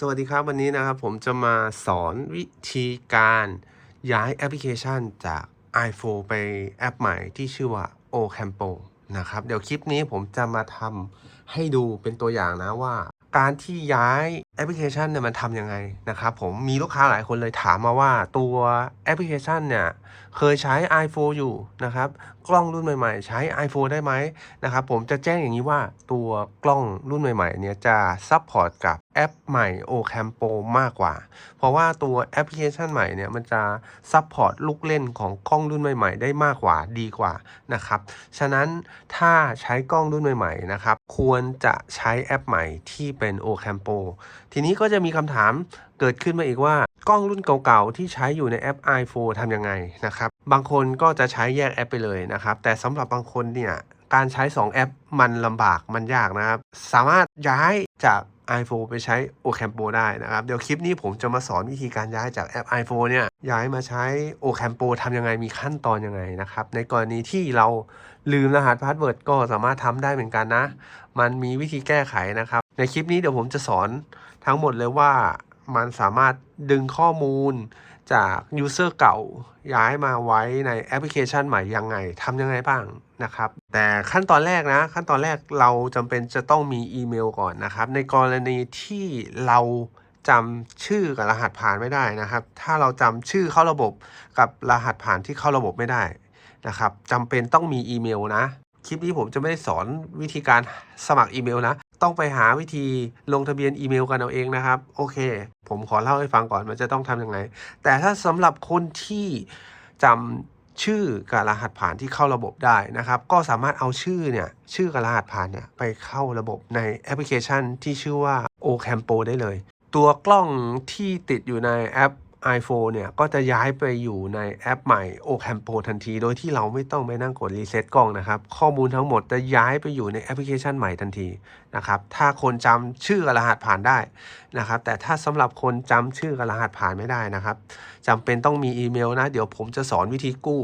สวัสดีครับวันนี้นะครับผมจะมาสอนวิธีการย้ายแอปพลิเคชันจาก iPhone ไปแอปใหม่ที่ชื่อว่า Ocampo นะครับ เดี๋ยวคลิปนี้ผมจะมาทำให้ดูเป็นตัวอย่างนะว่า การที่ย้ายแอปพลิเคชันเนี่ยมันทำยังไงนะครับผมมีลูกค้าหลายคนเลยถามมาว่าตัวแอปพลิเคชันเนี่ยเคยใช้ iPhone อยู่นะครับกล้องรุ่นใหม่ๆ ใช้ iPhone ได้ไหมนะครับผมจะแจ้งอย่างนี้ว่าตัวกล้องรุ่นใหม่ๆเนี่ยจะซัพพอร์ตกับแอปใหม่ Ocampo มากกว่า เพราะว่าตัวแอปพลิเคชันใหม่เนี่ยมันจะซัพพอร์ตลูกเล่นของกล้องรุ่นใหม่ ๆ ได้มากกว่าดีกว่านะครับฉะนั้นถ้าใช้กล้องรุ่นใหม่ๆนะครับควรจะใช้แอปใหม่ที่เป็น Ocampo ทีนี้ก็จะมีคำถามเกิดขึ้นมาอีกว่ากล้องรุ่นเก่าๆ ที่ใช้อยู่ในแอป iPhone ทำยังไงนะครับ บางคนก็จะใช้แยกแอปไปเลยนะครับ แต่สำหรับบางคนเนี่ย การใช้ 2 แอปมันลำบากมันยากนะครับ สามารถย้ายจาก iPhone ไปใช้ Ocampo ได้นะครับ เดี๋ยวคลิปนี้ผมจะมาสอนวิธีการย้ายจากแอป iPhone เนี่ยย้ายมาใช้ Ocampo ทำยังไงมีขั้นตอนยังไงนะครับ ในกรณีที่เราลืมรหัสพาสเวิร์ดก็สามารถทำได้เหมือนกันนะ มันมีวิธีแก้ไขนะครับ ในคลิปนี้เดี๋ยวผมจะสอนทั้งหมดเลยว่ามันสามารถดึงข้อมูลจากยูเซอร์เก่าย้ายมาไว้ในแอปพลิเคชันใหม่ยังไงทำยังไงบ้างนะครับ แต่ขั้นตอนแรกนะ ขั้นตอนแรกเราจำเป็นจะต้องมีอีเมลก่อนนะครับ ในกรณีที่เราจำชื่อกับรหัสผ่านไม่ได้นะครับ ถ้าเราจำชื่อเข้าระบบกับรหัสผ่านที่เข้าระบบไม่ได้นะครับจำเป็นต้องมีอีเมลนะ คลิปนี้ผมจะไม่ได้สอนวิธีการสมัครอีเมลนะ ต้องไปหาวิธีลงทะเบียนอีเมลกันเอาเองนะครับ โอเค ผมขอเล่าให้ฟังก่อนมันจะต้องทำยังไง แต่ถ้าสำหรับคนที่จำชื่อกับรหัสผ่านที่เข้าระบบได้นะครับ ก็สามารถเอาชื่อเนี่ยชื่อกับรหัสผ่านเนี่ยไปเข้าระบบในแอปพลิเคชันที่ชื่อว่า Ocampo ได้เลย ตัวกล้องที่ติดอยู่ในแอป iPhone เนี่ยก็จะย้ายไปอยู่ในแอปใหม่ Ocampo ทันที โดยที่เราไม่ต้องไปนั่งกดรีเซ็ตกล้องนะครับ ข้อมูลทั้งหมดจะย้ายไปอยู่ในแอปพลิเคชันใหม่ทันทีนะครับ ถ้าคนจำชื่อกับรหัสผ่านได้นะครับ แต่ถ้าสำหรับคนจำชื่อกับรหัสผ่านไม่ได้นะครับจำเป็นต้องมีอีเมลนะ เดี๋ยวผมจะสอนวิธีกู้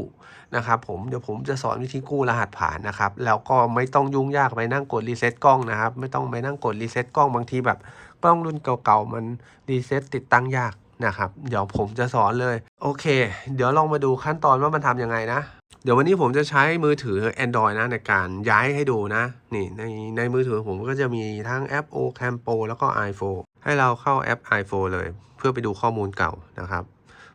นะครับผมเดี๋ยวผมจะสอนวิธีกู้รหัสผ่านนะครับ แล้วก็ไม่ต้องยุ่งยากไปนั่งกดรีเซ็ตกล้องนะครับ ไม่ต้องไปนั่งกดรีเซ็ตกล้องบางทีแบบกล้องรุ่นเก่าๆมันรีเซ็ตติดตั้งยาก นะครับ เดี๋ยวผมจะสอนเลย โอเค เดี๋ยวลองมาดูขั้นตอนว่ามันทำยังไงนะ เดี๋ยววันนี้ผมจะใช้มือถือ Android นะในการย้ายให้ดูนะ นี่ในในมือถือผมก็จะมีทั้งแอป Ocampo แล้วก็ iPhone ให้เราเข้าแอป iPhone เลย เพื่อไปดูข้อมูลเก่านะครับ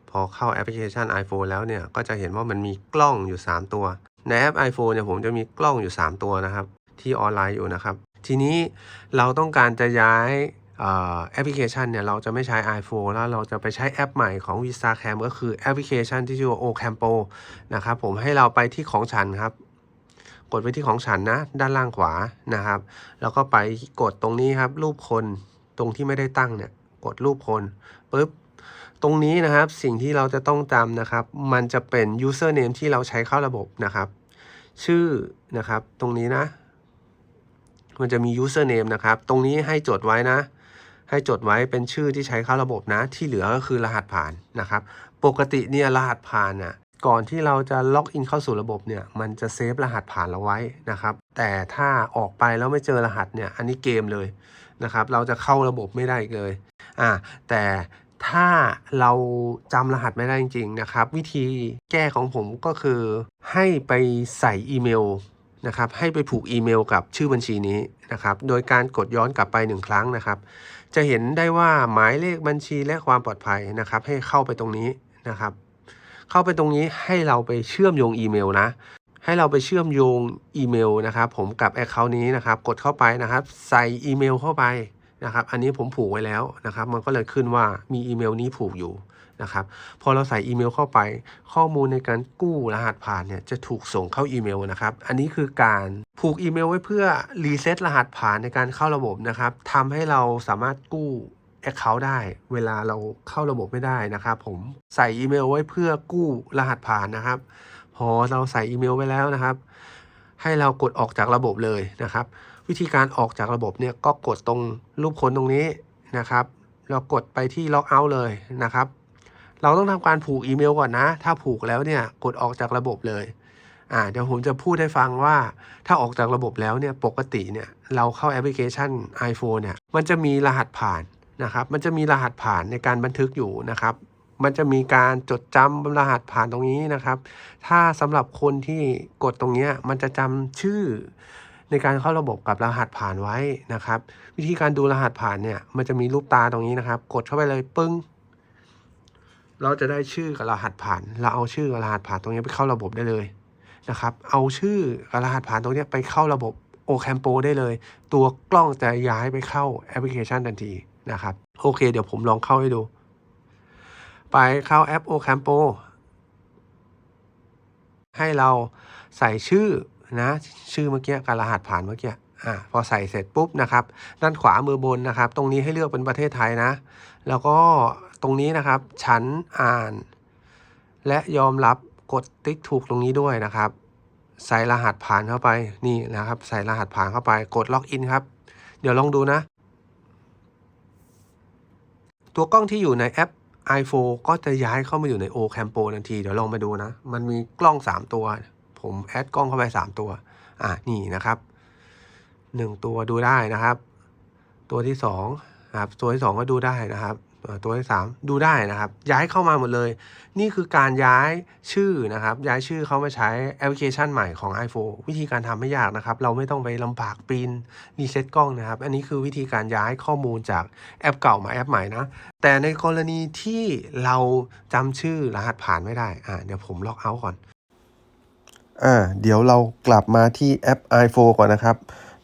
พอเข้าแอปพลิเคชัน iPhone แล้วเนี่ย ก็จะเห็นว่ามันมีกล้องอยู่ 3 ตัว ในแอป iPhone เนี่ยผมจะมีกล้องอยู่ 3 ตัวนะครับ ที่ออนไลน์อยู่นะครับ ทีนี้เราต้องการจะย้าย แอปพลิเคชันเนี่ยเราจะไม่ใช้ iPhone แล้วเราจะไปใช้แอปใหม่ของ Visa Cam ก็คือแอปพลิเคชันที่ชื่อว่า Ocampo นะครับผมให้เราไปที่ของฉันครับ กดไปที่ของฉันนะ ด้านล่างขวานะครับ แล้วก็ไปกดตรงนี้ครับ รูปคนตรงที่ไม่ได้ตั้งเนี่ยกดรูปคนปุ๊บตรงนี้นะครับสิ่งที่เราจะต้องจำนะครับ มันจะเป็น username ที่เราใช้เข้าระบบนะครับ ชื่อนะครับตรงนี้นะ มันจะมี username นะครับ ตรงนี้ให้จดไว้นะ ให้จดไว้เป็นชื่อที่ใช้เข้าระบบนะ ที่เหลือก็คือรหัสผ่านนะครับ ปกติเนี่ยรหัสผ่านน่ะก่อนที่เราจะล็อกอินเข้าสู่ระบบเนี่ยมันจะเซฟรหัสผ่านเราไว้นะครับ แต่ถ้าออกไปแล้วไม่เจอรหัสเนี่ยอันนี้เกมเลยนะครับ เราจะเข้าระบบไม่ได้อีกเลยอ่าแต่ถ้าเราจำรหัสไม่ได้จริงๆนะครับ วิธีแก้ของผมก็คือให้ไปใส่อีเมลนะครับให้ไปผูกอีเมลกับชื่อบัญชีนี้นะครับ โดยการกดย้อนกลับไปหนึ่งครั้งนะครับ จะเห็นได้ว่าหมายเลขบัญชีและความปลอดภัยนะครับ ให้เข้าไปตรงนี้นะครับ เข้าไปตรงนี้ให้เราไปเชื่อมโยงอีเมลนะ ให้เราไปเชื่อมโยงอีเมลนะครับ ผมกับแอคเคาท์นี้นะครับ กดเข้าไปนะครับ ใส่อีเมลเข้าไปนะครับ อันนี้ผมผูกไว้แล้วนะครับ มันก็เลยขึ้นว่ามีอีเมลนี้ผูกอยู่ นะครับ พอเราใส่อีเมลเข้าไป ข้อมูลในการกู้รหัสผ่านเนี่ยจะถูกส่งเข้าอีเมลนะครับ อันนี้คือการผูกอีเมลไว้เพื่อรีเซ็ตรหัสผ่านในการเข้าระบบนะครับทำให้เราสามารถกู้ Account ได้เวลาเราเข้าระบบไม่ได้นะครับ ผมใส่อีเมลไว้เพื่อกู้รหัสผ่านนะครับ พอเราใส่อีเมลไว้แล้วนะครับ ให้เรากดออกจากระบบเลยนะครับ วิธีการออกจากระบบเนี่ยก็กดตรงรูปคนตรงนี้นะครับ เรากดไปที่ล็อกเอาท์เลยนะครับ เราต้องทำการผูกอีเมลก่อนนะ ถ้าผูกแล้วเนี่ยกดออกจากระบบเลยอ่าเดี๋ยวผมจะพูดให้ฟังว่าถ้าออกจากระบบแล้วเนี่ยปกติเนี่ยเราเข้าแอปพลิเคชัน iPhone เนี่ยมันจะมีรหัสผ่านนะครับ มันจะมีรหัสผ่านในการบันทึกอยู่นะครับ มันจะมีการจดจำรหัสผ่านตรงนี้นะครับ ถ้าสำหรับคนที่กดตรงนี้มันจะจำชื่อในการเข้าระบบกับรหัสผ่านไว้นะครับ วิธีการดูรหัสผ่านเนี่ยมันจะมีรูปตาตรงนี้นะครับ กดเข้าไปเลยปึ้ง เราจะได้ชื่อกับรหัสผ่าน เราเอาชื่อกับรหัสผ่านตรงนี้ไปเข้าระบบได้เลยนะครับ เอาชื่อกับรหัสผ่านตรงนี้ไปเข้าระบบ o c a m p o ได้เลย ตัวกล้องจะย้ายไปเข้าแอปพลิเคชันทันทีนะครับ โอเค เดี๋ยวผมลองเข้าให้ดู ไปเข้าแอป o c a m p o ให้เราใส่ชื่อนะ ชื่อเมื่อกี้กับรหัสผ่านเมื่อกี้อ่าพอใส่เสร็จปุ๊บนะครับ ด้านขวามือบนนะครับ ตรงนี้ให้เลือกเป็นประเทศไทยนะ แล้วก็ ตรงนี้นะครับ ฉันอ่าน และยอมรับกดติ๊กถูกตรงนี้ด้วยนะครับ ใส่รหัสผ่านเข้าไปนี่นะครับ ใส่รหัสผ่านเข้าไปกดล็อกอินครับ เดี๋ยวลองดูนะ ตัวกล้องที่อยู่ในแอป iPhone ก็จะย้ายเข้ามาอยู่ใน O Campo ทันที เดี๋ยวลองมาดูนะ มันมีกล้อง 3 ตัว ผมแอดกล้องเข้าไป 3 ตัว อะนี่นะครับ 1 ตัวดูได้นะครับ ตัวที่2ครับตัวที่ 2 ก็ดูได้นะครับ ตัวที่ 3 ดูได้นะครับ ย้ายเข้ามาหมดเลย นี่คือการย้ายชื่อนะครับ ย้ายชื่อเขามาใช้แอปพลิเคชันใหม่ของ iPhone วิธีการทำไม่ยากนะครับ เราไม่ต้องไปลำบากปีนรีเซ็ตกล้องนะครับ อันนี้คือวิธีการย้ายข้อมูลจากแอปเก่ามาแอปใหม่นะ แต่ในกรณีที่เราจำชื่อรหัสผ่านไม่ได้อ่าเดี๋ยวผมล็อกเอาท์ก่อนอ่าเดี๋ยวเรากลับมาที่แอป iPhone ก่อนนะครับ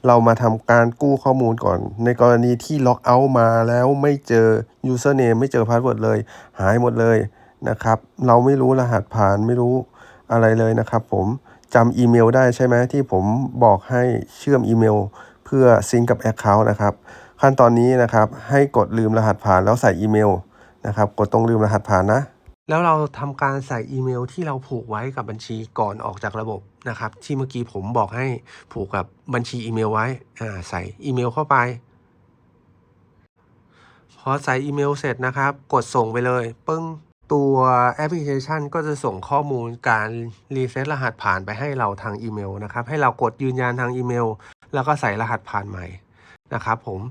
เรามาทำการกู้ข้อมูลก่อน ในกรณีที่ล็อกเอาท์มาแล้วไม่เจอ username ไม่เจอ password เลย หายหมดเลยนะครับ เราไม่รู้รหัสผ่านไม่รู้อะไรเลยนะครับผมจำอีเมลได้ใช่ไหมที่ผมบอกให้เชื่อมอีเมล เพื่อซิงกับ Account นะครับ ขั้นตอนนี้นะครับให้กดลืมรหัสผ่านแล้วใส่อีเมลนะครับกดตรงลืมรหัสผ่านนะ แล้วเราทำการใส่อีเมลที่เราผูกไว้กับบัญชีก่อนออกจากระบบ นะครับ ที่เมื่อกี้ผมบอกให้ผูกกับบัญชีอีเมลไว้อ่าใส่อีเมลเข้าไป พอใส่อีเมลเสร็จนะครับ กดส่งไปเลยปึ้งตัวแอปพลิเคชันก็จะส่งข้อมูลการรีเซ็ตรหัสผ่านไปให้เราทางอีเมลนะครับ ให้เรากดยืนยันทางอีเมล แล้วก็ใส่รหัสผ่านใหม่นะครับผม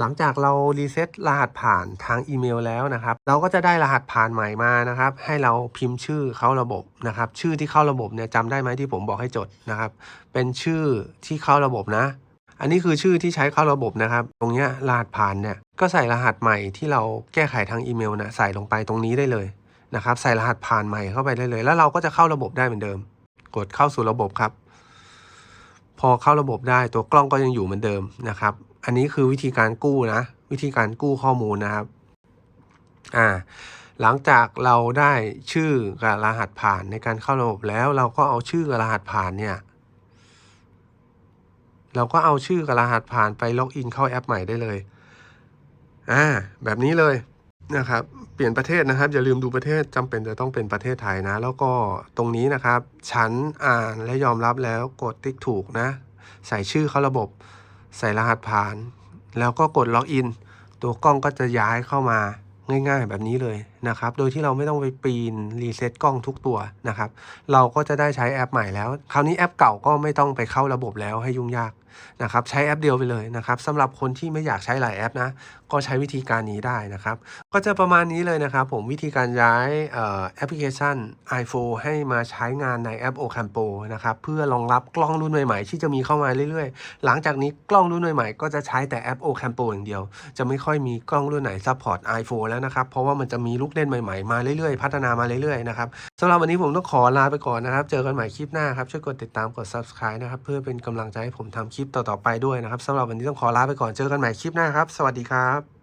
หลังจากเรารีเซ็ตรหัสผ่านทางอีเมลแล้วนะครับ เราก็จะได้รหัสผ่านใหม่มานะครับ ให้เราพิมพ์ชื่อเข้าระบบนะครับ ชื่อที่เข้าระบบเนี่ยจำได้ไหมที่ผมบอกให้จดนะครับ เป็นชื่อที่เข้าระบบนะ อันนี้คือชื่อที่ใช้เข้าระบบนะครับ ตรงเนี้ยรหัสผ่านเนี่ยก็ใส่รหัสใหม่ที่เราแก้ไขทางอีเมลนะใส่ลงไปตรงนี้ได้เลยนะครับ ใส่รหัสผ่านใหม่เข้าไปได้เลย แล้วเราก็จะเข้าระบบได้เหมือนเดิม กดเข้าสู่ระบบครับ พอเข้าระบบได้ตัวกล้องก็ยังอยู่เหมือนเดิมนะครับ อันนี้คือวิธีการกู้นะ วิธีการกู้ข้อมูลนะครับอ่าหลังจากเราได้ชื่อกับรหัสผ่านในการเข้าระบบแล้วเราก็เอาชื่อกับรหัสผ่านเนี่ยเราก็เอาชื่อกับรหัสผ่านไปล็อกอินเข้าแอปใหม่ได้เลยอ่าแบบนี้เลยนะครับ เปลี่ยนประเทศนะครับ อย่าลืมดูประเทศจำเป็นจะต้องเป็นประเทศไทยนะ แล้วก็ตรงนี้นะครับ ฉันอ่านและยอมรับแล้วกดติ๊กถูกนะ ใส่ชื่อเข้าระบบ ใส่รหัสผ่าน แล้วก็กดล็อกอิน ตัวกล้องก็จะย้ายเข้ามาง่ายๆแบบนี้เลยนะครับ โดยที่เราไม่ต้องไปปีนรีเซ็ตกล้องทุกตัวนะครับ เราก็จะได้ใช้แอปใหม่แล้ว คราวนี้แอปเก่าก็ไม่ต้องไปเข้าระบบแล้วให้ยุ่งยาก นะครับใช้แอปเดียวไปเลยนะครับสำหรับคนที่ไม่อยากใช้หลายแอปนะก็ใช้วิธีการนี้ได้นะครับ ก็จะประมาณนี้เลยนะครับผมวิธีการย้ายแอปพลิเคชัน iPhone ให้มาใช้งานในแอป Ocampo นะครับเพื่อรองรับกล้องรุ่นใหม่ๆ ที่จะมีเข้ามาเรื่อยๆ หลังจากนี้กล้องรุ่นใหม่ๆก็จะใช้แต่แอป Ocampo อย่างเดียว จะไม่ค่อยมีกล้องรุ่นไหนซัพพอร์ต iPhone แล้วนะครับเพราะว่ามันจะมีลูกเล่นใหม่ๆมาเรื่อยๆ พัฒนามาเรื่อยๆนะครับสำหรับวันนี้ผมต้องขอลาไปก่อนนะครับ เจอกันใหม่คลิปหน้าครับช่วยกดติดตามกด subscribe นะครับเพื่อเป็นกำลังใจให้ผมทำคลิปต่อๆไปด้วยนะครับสำหรับวันนี้ต้องขอลาไปก่อนเจอกันใหม่คลิปหน้าครับ สวัสดีครับ